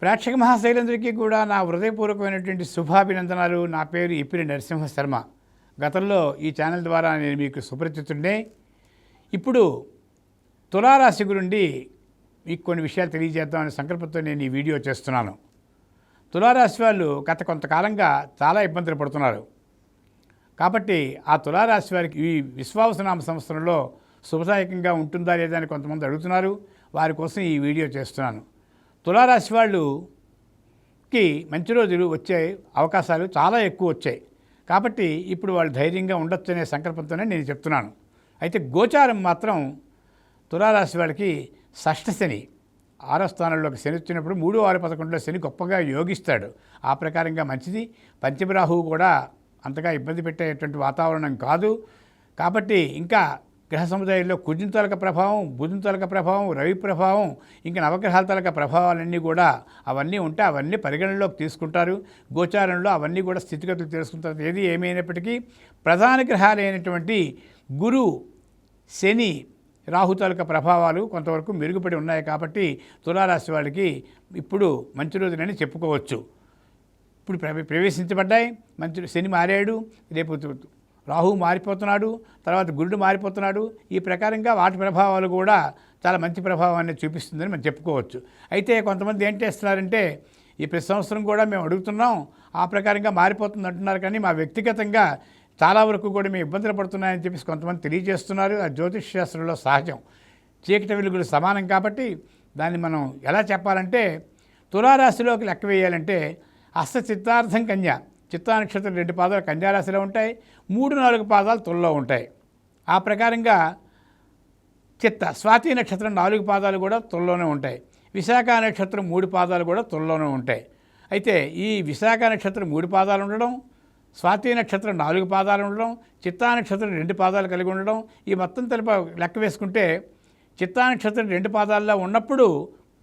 ప్రేక్షక మహాశైలందరికీ కూడా నా హృదయపూర్వకమైనటువంటి శుభాభినందనాలు. నా పేరు ఇప్పిరి నరసింహ శర్మ. గతంలో ఈ ఛానల్ ద్వారా నేను మీకు సుపరిచితుండే ఇప్పుడు తులారాశి గురించి మీకు కొన్ని విషయాలు తెలియజేద్దామనే సంకల్పంతో నేను ఈ వీడియో చేస్తున్నాను. తులారాశి వాళ్ళు గత కొంతకాలంగా చాలా ఇబ్బందులు పడుతున్నారు. కాబట్టి ఆ తులారాశి వారికి ఈ విశ్వావసనామ సంవత్సరంలో శుభదాయకంగా ఉంటుందా లేదా అని కొంతమంది అడుగుతున్నారు. వారి కోసం ఈ వీడియో చేస్తున్నాను. తులారాశి వాళ్ళుకి మంచి రోజులు వచ్చే అవకాశాలు చాలా ఎక్కువ వచ్చాయి. కాబట్టి ఇప్పుడు వాళ్ళు ధైర్యంగా ఉండొచ్చు అనే సంకల్పంతోనే నేను చెప్తున్నాను. అయితే గోచారం మాత్రం తులారాశి వాళ్ళకి షష్ఠ శని ఆరో స్థానంలోకి శని వచ్చినప్పుడు మూడు ఆరు పదకొండులో శని గొప్పగా యోగిస్తాడు. ఆ ప్రకారంగా మంచిది. పంచమరాహువు కూడా అంతగా ఇబ్బంది పెట్టేటువంటి వాతావరణం కాదు. కాబట్టి ఇంకా గ్రహ సముదాయంలో కుజుని తలక ప్రభావం బుధుని తలక ప్రభావం రవి ప్రభావం ఇంకా నవగ్రహాల తలక ప్రభావాలన్నీ కూడా అవన్నీ ఉంటే అవన్నీ పరిగణనలోకి తీసుకుంటారు. గోచారంలో అవన్నీ కూడా స్థితిగతులు తెలుసుకుంటారు. ఏది ఏమైనప్పటికీ ప్రధాన గ్రహాలైనటువంటి గురు శని రాహు తాలూకా ప్రభావాలు కొంతవరకు మెరుగుపడి ఉన్నాయి కాబట్టి తులారాశి వాళ్ళకి ఇప్పుడు మంచి రోజులని చెప్పుకోవచ్చు. ఇప్పుడు ప్రవే- ప్రవేశించబడ్డాయి. మంచి శని మారాడు. రేపు రాహు మారిపోతున్నాడు తర్వాత గురుడు మారిపోతున్నాడు. ఈ ప్రకారంగా వాటి ప్రభావాలు కూడా చాలా మంచి ప్రభావాన్ని చూపిస్తుందని మనం చెప్పుకోవచ్చు. అయితే కొంతమంది ఏం చేస్తున్నారంటే ఈ ప్రతి సంవత్సరం కూడా మేము అడుగుతున్నాం ఆ ప్రకారంగా మారిపోతుంది అంటున్నారు. కానీ మా వ్యక్తిగతంగా చాలా వరకు కూడా మేము ఇబ్బందులు పడుతున్నాయని చెప్పేసి కొంతమంది తెలియజేస్తున్నారు. ఆ జ్యోతిష్ శాస్త్రంలో సహజం. చీకటి వెలుగులు సమానం కాబట్టి దాన్ని మనం ఎలా చెప్పాలంటే తులారాశిలోకి లెక్క వేయాలంటే అస్త చిత్తార్థం కన్య చిత్తా నక్షత్రం రెండు పాదాలు కన్యారాశిలో ఉంటాయి. మూడు నాలుగు పాదాలు తొలలో ఉంటాయి. ఆ ప్రకారంగా చిత్త స్వాతి నక్షత్రం నాలుగు పాదాలు కూడా తుల్లోనే ఉంటాయి. విశాఖ నక్షత్రం మూడు పాదాలు కూడా తొలలోనే ఉంటాయి. అయితే ఈ విశాఖ నక్షత్రం మూడు పాదాలు ఉండడం స్వాతి నక్షత్రం నాలుగు పాదాలు ఉండడం చిత్తా నక్షత్రం రెండు పాదాలు కలిగి ఉండడం ఈ మొత్తం తలప లెక్క వేసుకుంటే చిత్తా నక్షత్రం రెండు పాదాల్లో ఉన్నప్పుడు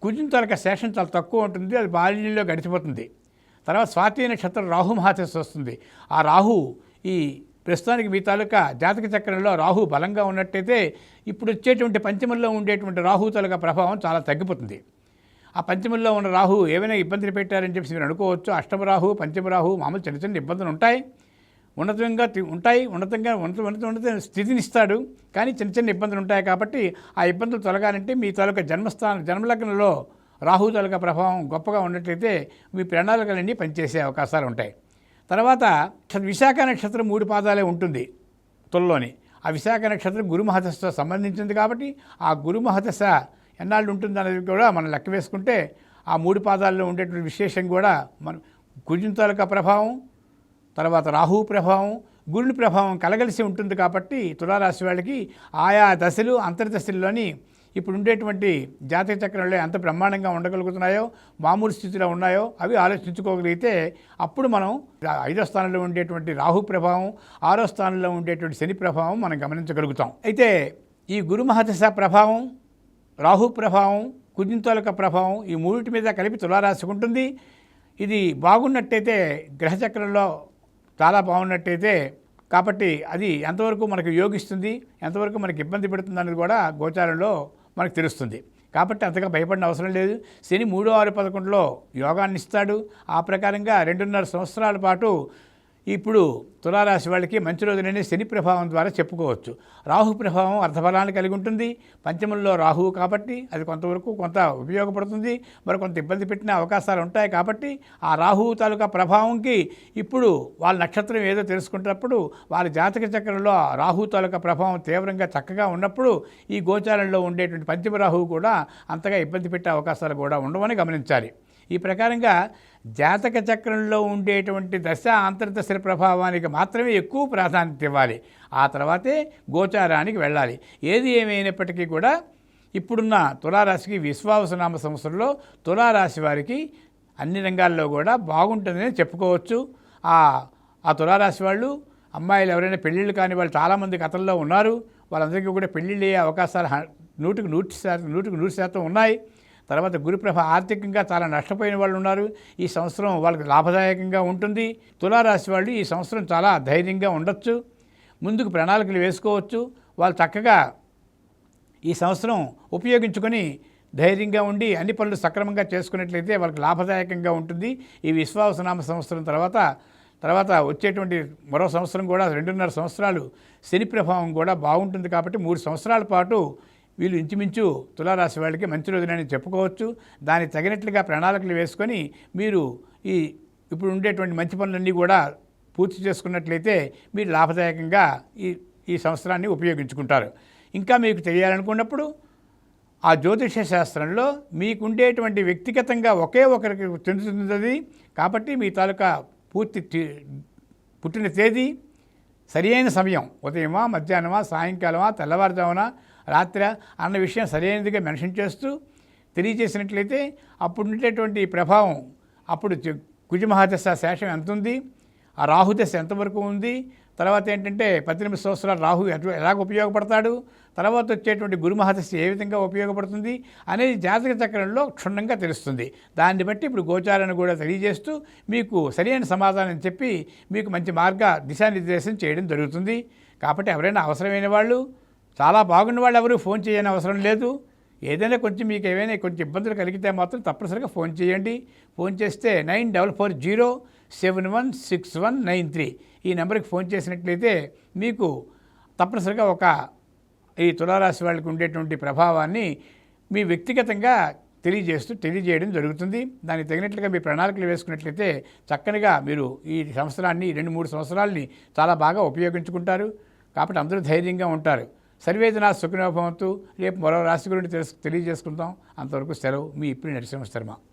కుజం తలక శేషం చాలా తక్కువ ఉంటుంది అది బాల్యంలో గడిచిపోతుంది. తర్వాత స్వాతి నక్షత్రం రాహు మహాతేశ వస్తుంది. ఆ రాహు ఈ ప్రస్తుతానికి మీ తాలూకా జాతక చక్రంలో రాహు బలంగా ఉన్నట్టయితే ఇప్పుడు వచ్చేటువంటి పంచమంలో ఉండేటువంటి రాహు తాలూకా ప్రభావం చాలా తగ్గిపోతుంది. ఆ పంచమంలో ఉన్న రాహు ఏమైనా ఇబ్బందులు పెట్టారని చెప్పి మీరు అనుకోవచ్చు. అష్టమ రాహు పంచమ రాహు మామూలు చిన్న చిన్న ఇబ్బందులు ఉంటాయి. ఉన్నతంగా తి- ఉంటాయి. ఉన్నతంగా ఉన్నత ఉన్నత ఉన్నత స్థితిని ఇస్తాడు కానీ చిన్న చిన్న ఇబ్బందులు ఉంటాయి కాబట్టి ఆ ఇబ్బందులు తొలగాలంటే మీ తాలూకా జన్మస్థానం జన్మలగ్నంలో రాహు తాలూకా ప్రభావం గొప్పగా ఉన్నట్లయితే మీ ప్రణాళికలన్నీ పనిచేసే అవకాశాలు ఉంటాయి. తర్వాత విశాఖ నక్షత్రం మూడు పాదాలే ఉంటుంది తొలలోని. ఆ విశాఖ నక్షత్రం గురుమహదశతో సంబంధించింది కాబట్టి ఆ గురుమహదశ ఎన్నాళ్ళు ఉంటుంది అనేది కూడా మనం లెక్క వేసుకుంటే ఆ మూడు పాదాల్లో ఉండేటువంటి విశేషం కూడా మనం కుజుని తాలూకా ప్రభావం తర్వాత రాహు ప్రభావం గురుని ప్రభావం కలగలిసి ఉంటుంది కాబట్టి తులారాశి వాళ్ళకి ఆయా దశలు అంతర్దశల్లోని ఇప్పుడు ఉండేటువంటి జాతక చక్రంలో ఎంత బ్రహ్మాండంగా ఉండగలుగుతున్నాయో మామూలు స్థితిలో ఉన్నాయో అవి ఆలోచించుకోగలిగితే అప్పుడు మనం ఐదో స్థానంలో ఉండేటువంటి రాహు ప్రభావం ఆరో స్థానంలో ఉండేటువంటి శని ప్రభావం మనం గమనించగలుగుతాం. అయితే ఈ గురుమహదశ ప్రభావం రాహు ప్రభావం కుజింతోలక ప్రభావం ఈ మూడింటి మీద కలిపి తులారాసుకుంటుంది ఇది బాగున్నట్టయితే గ్రహచక్రంలో చాలా బాగున్నట్టయితే కాబట్టి అది ఎంతవరకు మనకు యోగిస్తుంది ఎంతవరకు మనకి ఇబ్బంది పెడుతుంది అనేది కూడా గోచారంలో మనకు తెలుస్తుంది. కాబట్టి అంతగా భయపడిన అవసరం లేదు. శని మూడో ఆరు పదకొండులో యోగాన్ని ఇస్తాడు. ఆ ప్రకారంగా రెండున్నర సంవత్సరాల పాటు ఇప్పుడు తులారాశి వాళ్ళకి మంచి రోజులనే శని ప్రభావం ద్వారా చెప్పుకోవచ్చు. రాహు ప్రభావం అర్ధఫలాన్ని కలిగి ఉంటుంది. పంచమంలో రాహువు కాబట్టి అది కొంతవరకు కొంత ఉపయోగపడుతుంది. మరి కొంత ఇబ్బంది పెట్టిన అవకాశాలు ఉంటాయి కాబట్టి ఆ రాహువు తాలూకా ప్రభావంకి ఇప్పుడు వాళ్ళ నక్షత్రం ఏదో తెలుసుకునేటప్పుడు వాళ్ళ జాతక చక్రంలో రాహు తాలూకా ప్రభావం తీవ్రంగా చక్కగా ఉన్నప్పుడు ఈ గోచారంలో ఉండేటువంటి పంచమ రాహువు కూడా అంతగా ఇబ్బంది పెట్టే అవకాశాలు కూడా ఉండవని గమనించాలి. ఈ ప్రకారంగా జాతక చక్రంలో ఉండేటువంటి దశ అంతర్దశల ప్రభావానికి మాత్రమే ఎక్కువ ప్రాధాన్యత ఇవ్వాలి. ఆ తర్వాతే గోచారానికి వెళ్ళాలి. ఏది ఏమైనప్పటికీ కూడా ఇప్పుడున్న తులారాశికి విశ్వావసనామ సంవత్సరంలో తులారాశి వారికి అన్ని రంగాల్లో కూడా బాగుంటుందని చెప్పుకోవచ్చు. ఆ ఆ తులారాశి వాళ్ళు అమ్మాయిలు ఎవరైనా పెళ్ళిళ్ళు కాని వాళ్ళు చాలామంది గతంలో ఉన్నారు. వాళ్ళందరికీ కూడా పెళ్ళిళ్ళు అయ్యే అవకాశాలు నూటికి నూటి శాతం నూటికి నూరు శాతం ఉన్నాయి. తర్వాత గురుప్రభ ఆర్థికంగా చాలా నష్టపోయిన వాళ్ళు ఉన్నారు. ఈ సంవత్సరం వాళ్ళకి లాభదాయకంగా ఉంటుంది. తులారాశి వాళ్ళు ఈ సంవత్సరం చాలా ధైర్యంగా ఉండొచ్చు. ముందుకు ప్రణాళికలు వేసుకోవచ్చు. వాళ్ళు చక్కగా ఈ సంవత్సరం ఉపయోగించుకొని ధైర్యంగా ఉండి అన్ని పనులు సక్రమంగా చేసుకున్నట్లయితే వాళ్ళకి లాభదాయకంగా ఉంటుంది. ఈ విశ్వాసనామ సంవత్సరం తర్వాత తర్వాత వచ్చేటువంటి మరో సంవత్సరం కూడా రెండున్నర సంవత్సరాలు శని ప్రభావం కూడా బాగుంటుంది కాబట్టి మూడు సంవత్సరాల పాటు వీళ్ళు ఇంచుమించు తులారాశి వాళ్ళకి మంచి రోజునని చెప్పుకోవచ్చు. దానికి తగినట్లుగా ప్రణాళికలు వేసుకొని మీరు ఈ ఇప్పుడు ఉండేటువంటి మంచి పనులన్నీ కూడా పూర్తి చేసుకున్నట్లయితే మీరు లాభదాయకంగా ఈ ఈ సంవత్సరాన్ని ఉపయోగించుకుంటారు. ఇంకా మీకు తెలియాలనుకున్నప్పుడు ఆ జ్యోతిష శాస్త్రంలో మీకుండేటువంటి వ్యక్తిగతంగా ఒకే ఒకరికి చెందుతున్నది కాబట్టి మీ తాలూకా పూర్తి పుట్టిన తేదీ సరియైన సమయం ఉదయమా మధ్యాహ్నమా సాయంకాలమా తెల్లవారుజామున రాత్ర అన్న విషయం సరైనదిగా మెన్షన్ చేస్తూ తెలియజేసినట్లయితే అప్పుడు ఉండేటువంటి ప్రభావం అప్పుడు కుజమహాదశ శేషం ఎంత ఉంది ఆ రాహుదశ ఎంతవరకు ఉంది తర్వాత ఏంటంటే పద్దెనిమిది సంవత్సరాలు రాహు ఎటు ఎలాగ ఉపయోగపడతాడు తర్వాత వచ్చేటువంటి గురుమహదశ ఏ విధంగా ఉపయోగపడుతుంది అనేది జాతక చక్రంలో క్షుణ్ణంగా తెలుస్తుంది. దాన్ని బట్టి ఇప్పుడు గోచారాన్ని కూడా తెలియజేస్తూ మీకు సరైన సమాధానం చెప్పి మీకు మంచి మార్గ దిశానిర్దేశం చేయడం జరుగుతుంది. కాబట్టి ఎవరైనా అవసరమైన వాళ్ళు చాలా బాగున్న వాళ్ళు ఎవరు ఫోన్ చేయని అవసరం లేదు. ఏదైనా కొంచెం మీకు ఏమైనా కొంచెం ఇబ్బందులు కలిగితే మాత్రం తప్పనిసరిగా ఫోన్ చేయండి. ఫోన్ చేస్తే nine double four zero seven one six one nine three ఈ నెంబర్కి ఫోన్ చేసినట్లయితే మీకు తప్పనిసరిగా ఒక ఈ తులారాశి వాళ్ళకి ఉండేటువంటి ప్రభావాన్ని మీ వ్యక్తిగతంగా తెలియజేస్తూ తెలియజేయడం జరుగుతుంది. దానికి తగినట్లుగా మీ ప్రణాళికలు వేసుకున్నట్లయితే చక్కనిగా మీరు ఈ సంవత్సరాన్ని రెండు మూడు సంవత్సరాలని చాలా బాగా ఉపయోగించుకుంటారు. కాబట్టి అందరూ ధైర్యంగా ఉంటారు. సర్వేదన సుఖనోభవంతు. రేపు మరో రాశి గురించి తెలుసు తెలియజేసుకుందాం. అంతవరకు సెలవు. మీ ఇప్పుడు నరసింహ శర్మ.